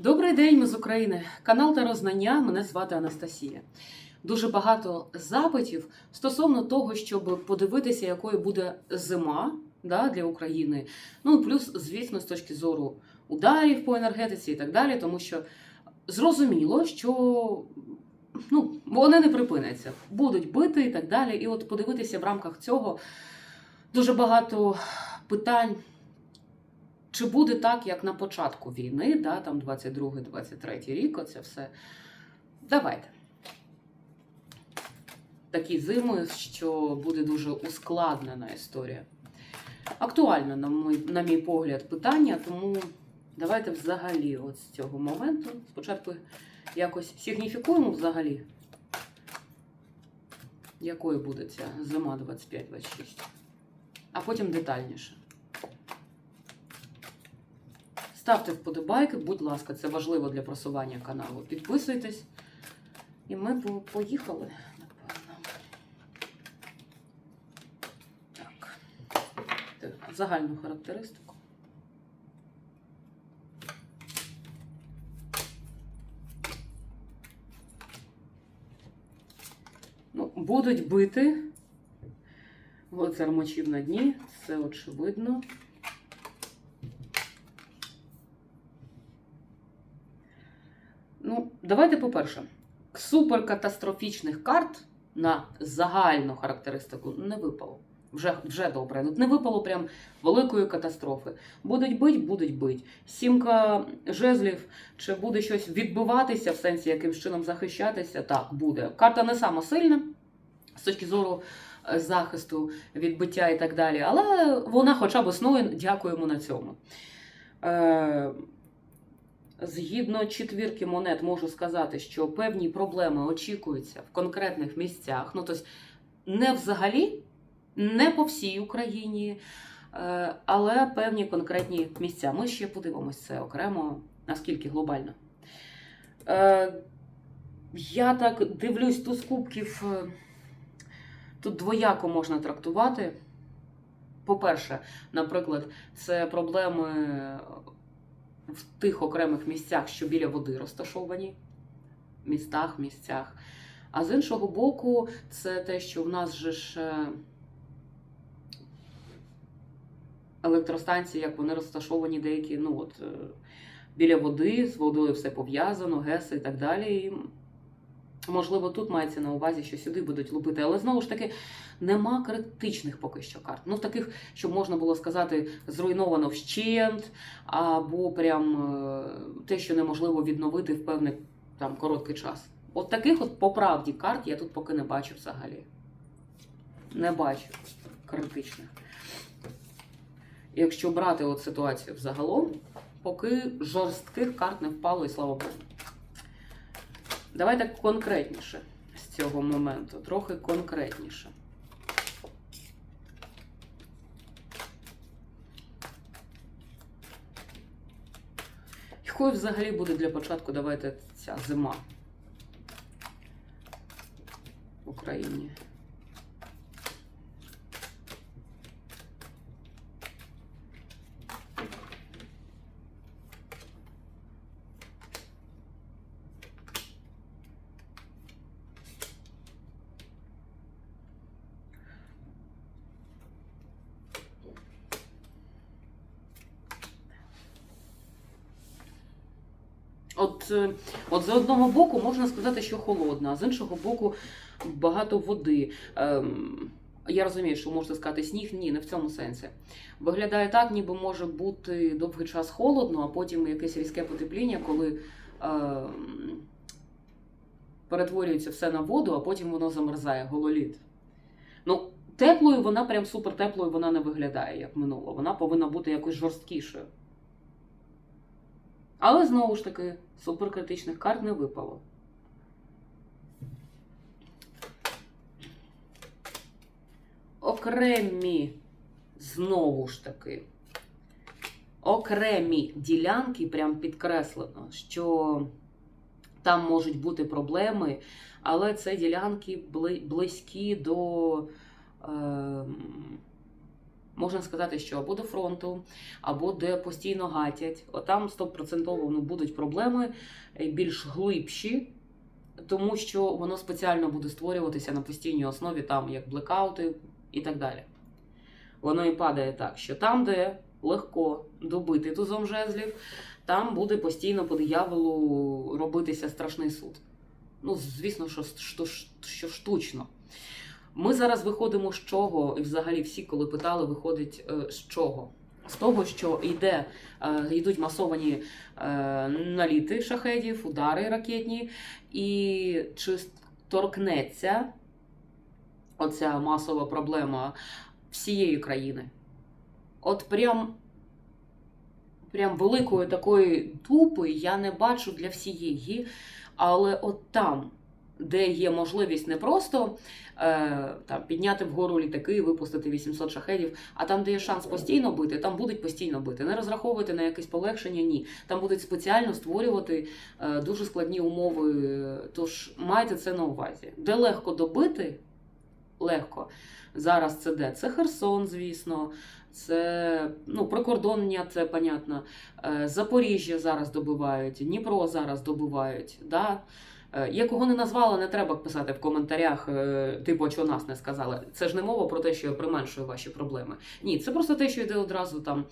Добрий день, ми з України. Канал та Рознання. Мене звати Анастасія. Дуже багато запитів стосовно того, щоб подивитися, якою буде зима да, для України. Ну плюс, звісно, з точки зору ударів по енергетиці і так далі, тому що зрозуміло, що ну, вони не припиняться, будуть бити і так далі. І от подивитися в рамках цього дуже багато питань. Чи буде так, як на початку війни, да, там 22-23 рік, оце все. Давайте. Такі зими, що буде дуже ускладнена історія. Актуальне, на мій, на мій погляд, питання, тому давайте взагалі от з цього моменту спочатку якось сигніфікуємо взагалі, якою буде ця зима 25-26, а потім детальніше. Ставте вподобайки, будь ласка, це важливо для просування каналу. Підписуйтесь. І ми поїхали, напевно. Так. Загальну характеристику. Ну, будуть бити. Лицар мочів на дні, це очевидно. Ну, давайте по-перше, суперкатастрофічних карт на загальну характеристику не випало. Вже, вже добре. Не випало прям великої катастрофи. Будуть бить, будуть бить. Сімка жезлів, чи буде щось відбиватися в сенсі, яким чином захищатися? Так, буде. Карта не сама сильна з точки зору е, захисту, відбиття і так далі. Але вона хоча б існує, дякуємо на цьому. Згідно четвірки монет, можу сказати, що певні проблеми очікуються в конкретних місцях. Ну, тобто, не взагалі, не по всій Україні, е, але певні конкретні місця. Ми ще подивимося це окремо, наскільки глобально. Е, Я так дивлюсь, туз кубків е, тут двояко можна трактувати. По-перше, наприклад, це проблеми в тих окремих місцях, що біля води розташовані, містах, місцях. А з іншого боку, це те, що в нас же ж е, електростанції, як вони розташовані деякі, ну от е, біля води, з водою все пов'язано, ГЕСи і так далі. І, можливо, тут мається на увазі, що сюди будуть лупити. Але знову ж таки, нема критичних поки що карт. Ну, таких, щоб можна було сказати, зруйновано вщент, або прям е, те, що неможливо відновити в певний там короткий час. От таких от по правді карт я тут поки не бачу взагалі. Не бачу критичних. Якщо брати от ситуацію взагалом, поки жорстких карт не впало, і слава Богу. Давайте конкретніше з цього моменту, трохи конкретніше. Якою взагалі буде для початку, давайте ця зима в Україні? От, е, от з одного боку можна сказати, що холодна, а з іншого боку багато води. Ем, я розумію, що можете сказати сніг, ні, не в цьому сенсі. Виглядає так, ніби може бути довгий час холодно, а потім якесь різке потепління, коли ем, перетворюється все на воду, а потім воно замерзає, гололід. Ну, теплою вона прям супер теплою вона не виглядає, як минуло. Вона повинна бути якось жорсткішою. Але знову ж таки, суперкритичних карт не випало. Окремі, знову ж таки, окремі ділянки, прям підкреслено, що там можуть бути проблеми, але це ділянки близькі до. ем, можна сказати, що або до фронту, або де постійно гатять. Отам стопроцентово ну, будуть проблеми е, більш глибші, тому що воно спеціально буде створюватися на постійній основі, там як блекаути і так далі. Воно і падає так, що там, де легко добити тузом жезлів, там буде постійно по дияволу робитися страшний суд. Ну, звісно, що, що, що штучно. Ми зараз виходимо з чого, і взагалі всі, коли питали, виходить е, з чого? З того, що йде, е, йдуть масовані е, наліти шахедів, удари ракетні, і чи торкнеться оця масова проблема всієї країни? От прям, прям великої такої тупи я не бачу для всієї, але от там, де є можливість не просто е, там, підняти вгору літаки і випустити 800 шахедів, а там, де є шанс постійно бити, там будуть постійно бити. Не розраховуйте на якесь полегшення, ні. Там будуть спеціально створювати е, дуже складні умови. Тож майте це на увазі. Де легко добити, легко. Зараз це де? Це Херсон, звісно. Це ну, прикордоння, це понятно. Е, Запоріжжя зараз добивають, Дніпро зараз добивають. Да? Е, Я кого не назвала, не треба писати в коментарях, е, типу, що нас не сказали. Це ж не мова про те, що я применшую ваші проблеми. Ні, це просто те, що йде одразу там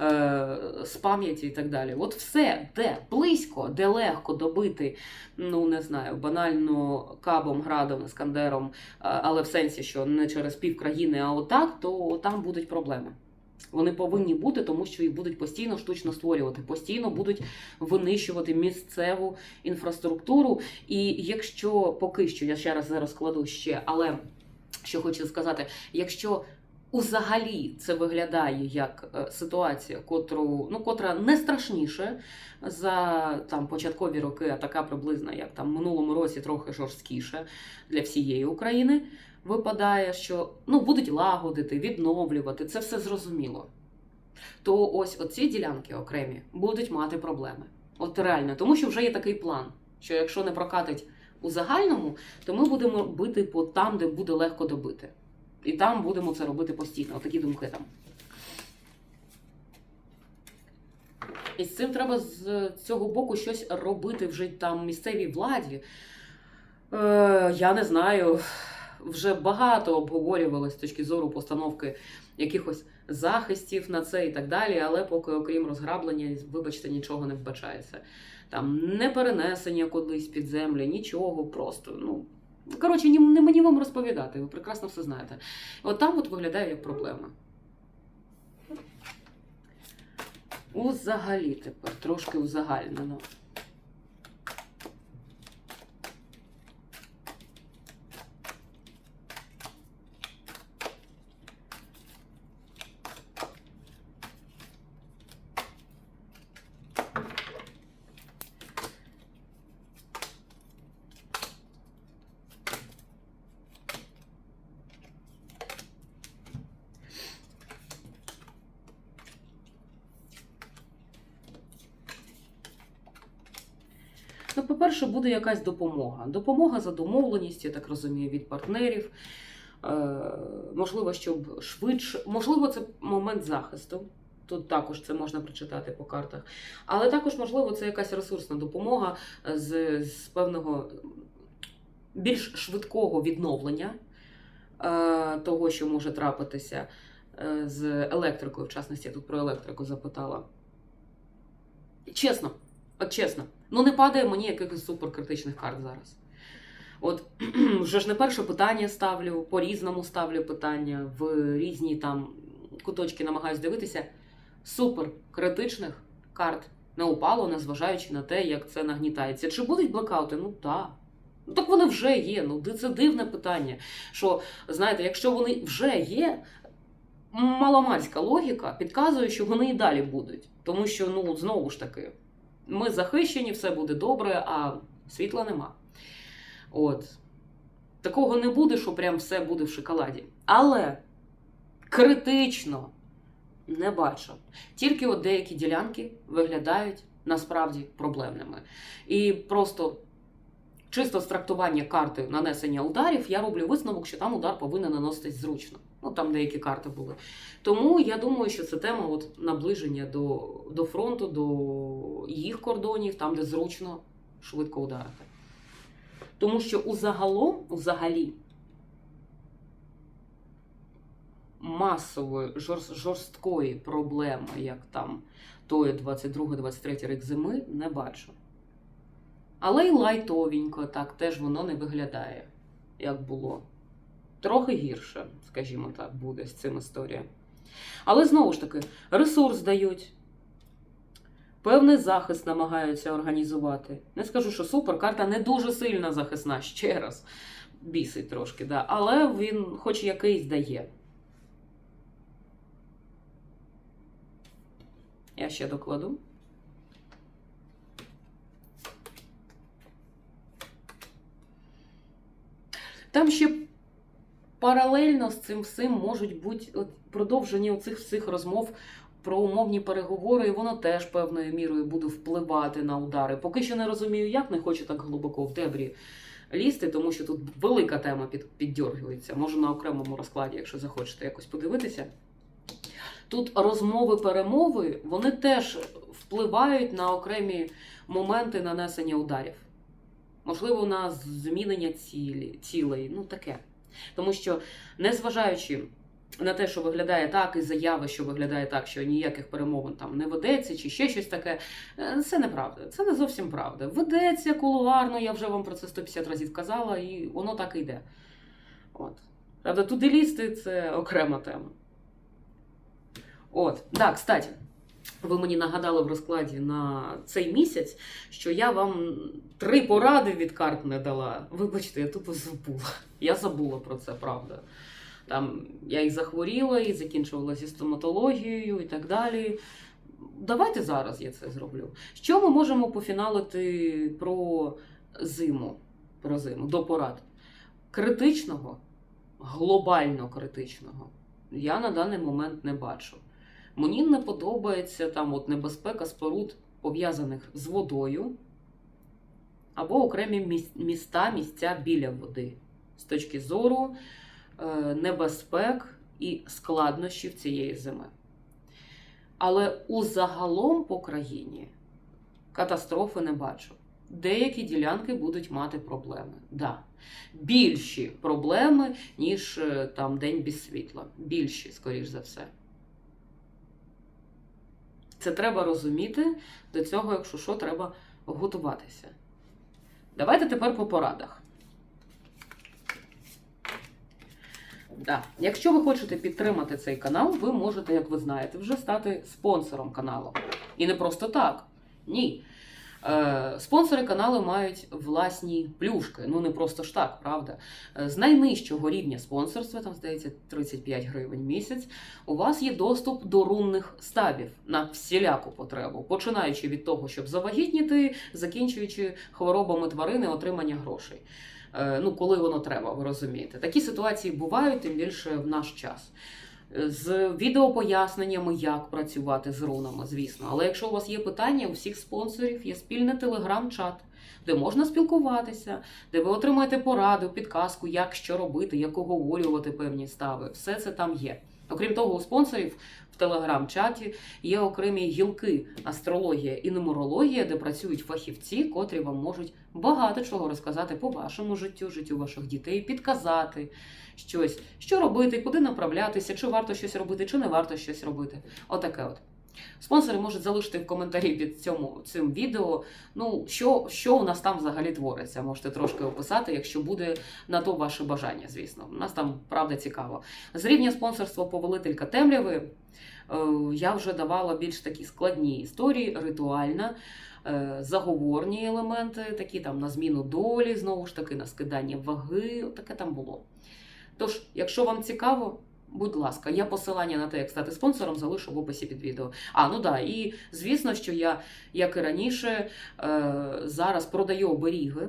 е, з пам'яті і так далі. От все, де близько, де легко добити, ну не знаю, банально кабом, градом, іскандером, але в сенсі, що не через пів країни, а отак, то там будуть проблеми. Вони повинні бути, тому що їх будуть постійно штучно створювати, постійно будуть винищувати місцеву інфраструктуру. І якщо поки що, я ще раз розкладу ще, але що хочу сказати, якщо Узагалі це виглядає як е, ситуація, котру, ну, котра не страшніше за там початкові роки, а така приблизна, як там минулому році, трохи жорсткіше для всієї України. Випадає, що ну, будуть лагодити, відновлювати, це все зрозуміло. То ось оці ділянки окремі будуть мати проблеми. От реально, тому що вже є такий план, що якщо не прокатить у загальному, то ми будемо бити по там, де буде легко добити. І там будемо це робити постійно. Отакі думки там. І з цим треба з цього боку щось робити вже там місцевій владі. Е, я не знаю. Вже багато обговорювалось з точки зору постановки якихось захистів на це і так далі, але поки, окрім розграблення, вибачте, нічого не вбачається. Там не перенесення кудись під землю, нічого, просто, ну. Коротше, не мені вам розповідати, ви прекрасно все знаєте. От там от виглядає як проблема. Узагалі тепер, трошки узагальнено. Ну, по-перше, буде якась допомога. Допомога за домовленістю, я так розумію, від партнерів. Е, можливо, щоб швидше, можливо, це момент захисту. Тут також це можна прочитати по картах. Але також, можливо, це якась ресурсна допомога з, з певного більш швидкого відновлення е, того, що може трапитися е, з електрикою, в частності, я тут про електрику запитала. Чесно, от чесно. Ну, не падає мені якихось суперкритичних карт зараз. От вже ж не перше питання ставлю, по-різному ставлю питання, в різні там куточки намагаюсь дивитися. Суперкритичних карт не упало, незважаючи на те, як це нагнітається. Чи будуть блекаути? Ну так. Ну, так вони вже є. Ну, це дивне питання. Що, знаєте, якщо вони вже є, маломальська логіка підказує, що вони і далі будуть. Тому що, ну, знову ж таки, ми захищені, все буде добре, а світла нема. От. Такого не буде, що прям все буде в шоколаді. Але критично не бачу. Тільки от деякі ділянки виглядають насправді проблемними. І просто чисто з трактування карти нанесення ударів, я роблю висновок, що там удар повинен наноситись зручно. Ну там деякі карти були. Тому я думаю, що це тема от, наближення до, до фронту, до їх кордонів, там, де зручно швидко ударити. Тому що у загалом, взагалі, масової жорсткої проблеми, як там тої 22-23 рік зими, не бачу. Але й лайтовенько так теж воно не виглядає, як було. Трохи гірше, скажімо так, буде з цим історія. Але знову ж таки, ресурс дають. Певний захист намагаються організувати. Не скажу, що супер, карта не дуже сильно захисна, ще раз. Бісить трошки, да. але він хоч якийсь дає. Я ще докладу. Там ще паралельно з цим всім можуть бути продовження цих всіх розмов про умовні переговори, і воно теж певною мірою буде впливати на удари. Поки що не розумію, як не хочу так глибоко в дебрі лізти, тому що тут велика тема під, піддьоргується. Можу на окремому розкладі, якщо захочете якось подивитися. Тут розмови, перемови, вони теж впливають на окремі моменти нанесення ударів. Можливо, на змінення цілі, цілей, ну таке. Тому що, незважаючи на те, що виглядає так, і заяви, що виглядає так, що ніяких перемовин там не ведеться, чи ще щось таке, е, це неправда. Це не зовсім правда. Ведеться кулуарно, я вже вам про це 150 разів казала, і воно так і йде. От. Правда, туди лізти це окрема тема. От, да, кстати, ви мені нагадали в розкладі на цей місяць, що я вам три поради від карт не дала. Вибачте, я тупо забула. Я забула про це, правда. Там я і захворіла, і закінчувала зі стоматологією і так далі. Давайте зараз я це зроблю. Що ми можемо пофіналити про зиму? Про зиму, до порад? Критичного, глобально критичного, я на даний момент не бачу. Мені не подобається там от небезпека споруд, пов'язаних з водою, або окремі міста, місця біля води з точки зору е, небезпек і складнощів цієї зими. Але узагалом по країні катастрофи не бачу. Деякі ділянки будуть мати проблеми. Да. Більші проблеми, ніж е, там день без світла. Більші, скоріш за все. Це треба розуміти. До цього, якщо що, треба готуватися. Давайте тепер по порадах. Да. Якщо ви хочете підтримати цей канал, ви можете, як ви знаєте, вже стати спонсором каналу. І не просто так. Ні. Е, спонсори каналу мають власні плюшки. Ну не просто ж так, правда. Е, З найнижчого рівня спонсорства, там здається 35 гривень місяць, у вас є доступ до рунних стабів на всіляку потребу, починаючи від того, щоб завагітніти, закінчуючи хворобами тварини, отримання грошей. Е, Ну, коли воно треба, ви розумієте. Такі ситуації бувають, тим більше в наш час. З відеопоясненнями, як працювати з рунами, звісно. Але якщо у вас є питання, у всіх спонсорів є спільний телеграм-чат, де можна спілкуватися, де ви отримаєте пораду, підказку, як що робити, як оговорювати певні стави. Все це там є. Окрім того, у спонсорів в телеграм-чаті є окремі гілки астрологія і нумерологія, де працюють фахівці, котрі вам можуть багато чого розказати по вашому життю, життю ваших дітей, підказати щось, що робити, куди направлятися, чи варто щось робити, чи не варто щось робити. Отаке от. Спонсори можуть залишити в коментарі під цьому, цим відео, ну, що, що у нас там взагалі твориться. Можете трошки описати, якщо буде на то ваше бажання, звісно. У нас там правда цікаво. З рівня спонсорства повелителька темряви е, я вже давала більш такі складні історії, ритуальна, е, заговорні елементи, такі там на зміну долі, знову ж таки, на скидання ваги, таке там було. Тож, якщо вам цікаво, будь ласка, я посилання на те, як стати спонсором, залишу в описі під відео. А, ну да, і звісно, що я, як і раніше, е, зараз продаю оберіги.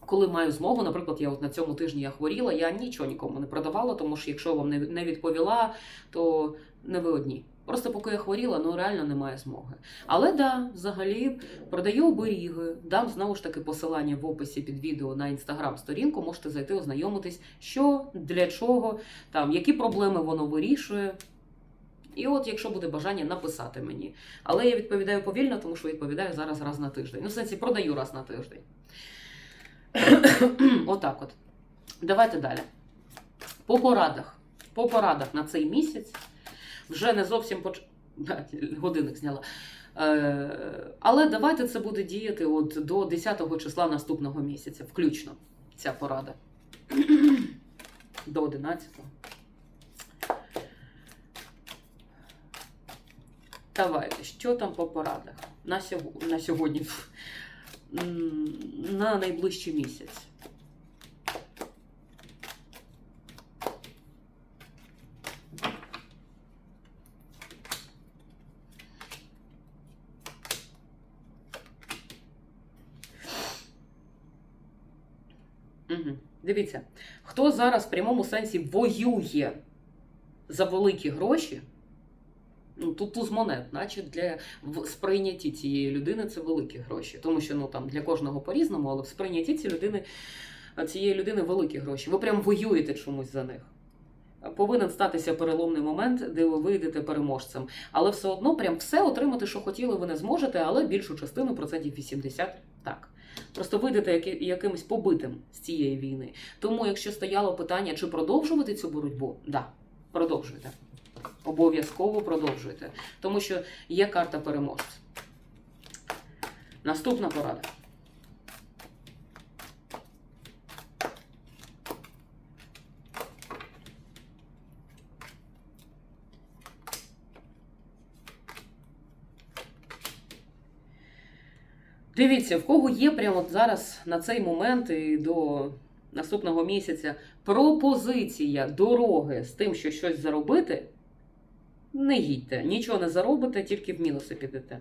Коли маю змогу, наприклад, я от на цьому тижні я хворіла, я нічого нікому не продавала, тому що якщо вам не, не відповіла, то не ви одні. Просто поки я хворіла, ну реально немає змоги. Але да, взагалі продаю оберіги. Дам знову ж таки посилання в описі під відео на інстаграм-сторінку. Можете зайти, ознайомитись, що, для чого, там, які проблеми воно вирішує. І от, якщо буде бажання, написати мені. Але я відповідаю повільно, тому що відповідаю зараз раз на тиждень. Ну, в сенсі, продаю раз на тиждень. Отак от. Давайте далі. По порадах. По порадах на цей місяць вже не зовсім поч... Годинник зняла. Е, але давайте це буде діяти от до 10 числа наступного місяця, включно ця порада. До 11. Давайте, що там по порадах? На сьогодні, На найближчий місяць. Угу. Дивіться, хто зараз в прямому сенсі воює за великі гроші, ну тут туз монет, значить для в сприйнятті цієї людини це великі гроші. Тому що ну там для кожного по-різному, але в сприйнятті цієї людини, цієї людини великі гроші. Ви прям воюєте чомусь за них. Повинен статися переломний момент, де ви вийдете переможцем. Але все одно, прям все отримати, що хотіли, ви не зможете, але більшу частину, процентів 80, так. Просто вийдете якимось побитим з цієї війни. Тому, якщо стояло питання, чи продовжувати цю боротьбу, да, продовжуйте. Обов'язково продовжуйте. Тому що є карта переможців. Наступна порада. Дивіться, в кого є прямо зараз на цей момент і до наступного місяця пропозиція дороги з тим, що щось заробити, не їдьте. Нічого не заробите, тільки в мінуси підете.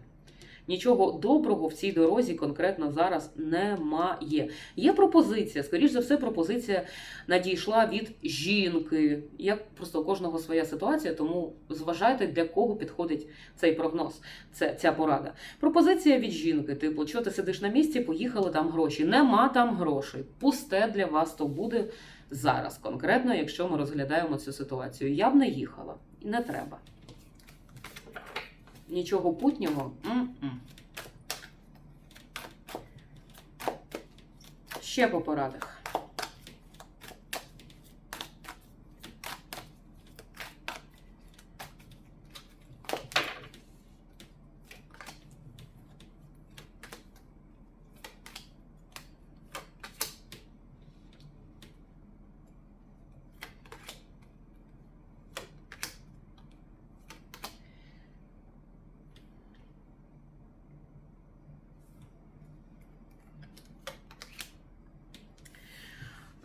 Нічого доброго в цій дорозі конкретно зараз немає. Є пропозиція, скоріш за все, пропозиція надійшла від жінки. Як просто у кожного своя ситуація, тому зважайте, для кого підходить цей прогноз, це ця порада. Пропозиція від жінки, типу, що ти сидиш на місці, поїхали там гроші. Нема там грошей. Пусте для вас то буде зараз, конкретно, якщо ми розглядаємо цю ситуацію. Я б не їхала, не треба. Нічого путнього. М-м. Ще по порадах.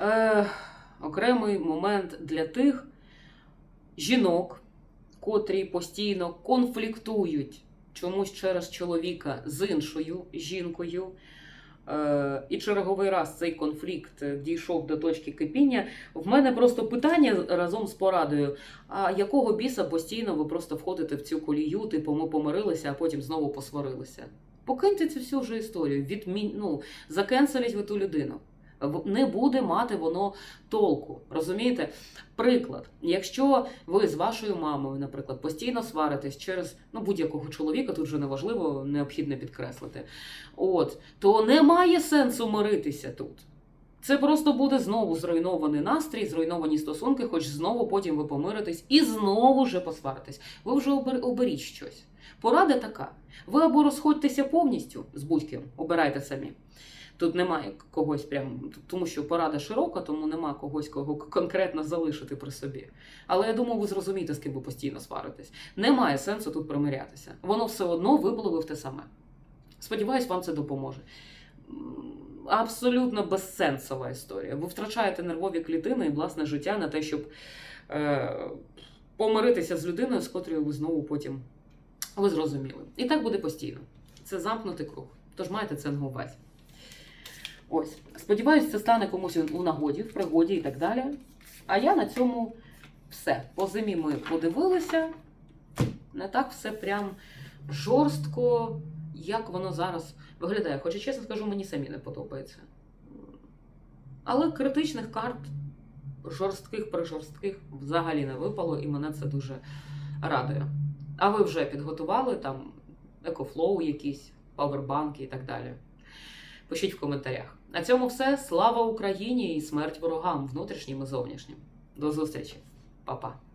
Е, окремий момент для тих жінок, котрі постійно конфліктують чомусь через чоловіка з іншою жінкою. Е, і черговий раз цей конфлікт дійшов до точки кипіння. В мене просто питання разом з порадою: а якого біса постійно ви просто входите в цю колію, типу ми помирилися, а потім знову посварилися? Покиньте цю всю вже історію. Відмін... ну, закенселіть ви ту людину. Не буде мати воно толку. Розумієте? Приклад, якщо ви з вашою мамою, наприклад, постійно сваритесь через ну, будь-якого чоловіка, тут вже неважливо, необхідно підкреслити. От, то немає сенсу миритися тут. Це просто буде знову зруйнований настрій, зруйновані стосунки, хоч знову потім ви помиритесь і знову вже посваритесь. Ви вже обер- оберіть щось. Порада така: ви або розходьтеся повністю з будь-ким, обирайте самі. Тут немає когось прям, тому що порада широка, тому нема когось, кого конкретно залишити при собі. Але я думаю, ви зрозумієте, з ким ви постійно сваритесь. Немає сенсу тут примирятися. Воно все одно випливе те саме. Сподіваюсь, вам це допоможе. Абсолютно безсенсова історія. Ви втрачаєте нервові клітини і власне життя на те, щоб е, помиритися з людиною, з котрою ви знову потім ви зрозуміли. І так буде постійно. Це замкнутий круг. Тож маєте це на увазі. Ось. Сподіваюсь, це стане комусь у нагоді, в пригоді і так далі. А я на цьому все. По зимі ми подивилися. Не так все прям жорстко, як воно зараз виглядає. Хоча, чесно скажу, мені самі не подобається. Але критичних карт жорстких прижорстких взагалі не випало, і мене це дуже радує. А ви вже підготували там екофлоу якісь, павербанки і так далі. Пишіть в коментарях. На цьому все. Слава Україні і смерть ворогам, внутрішнім і зовнішнім. До зустрічі, Па-па.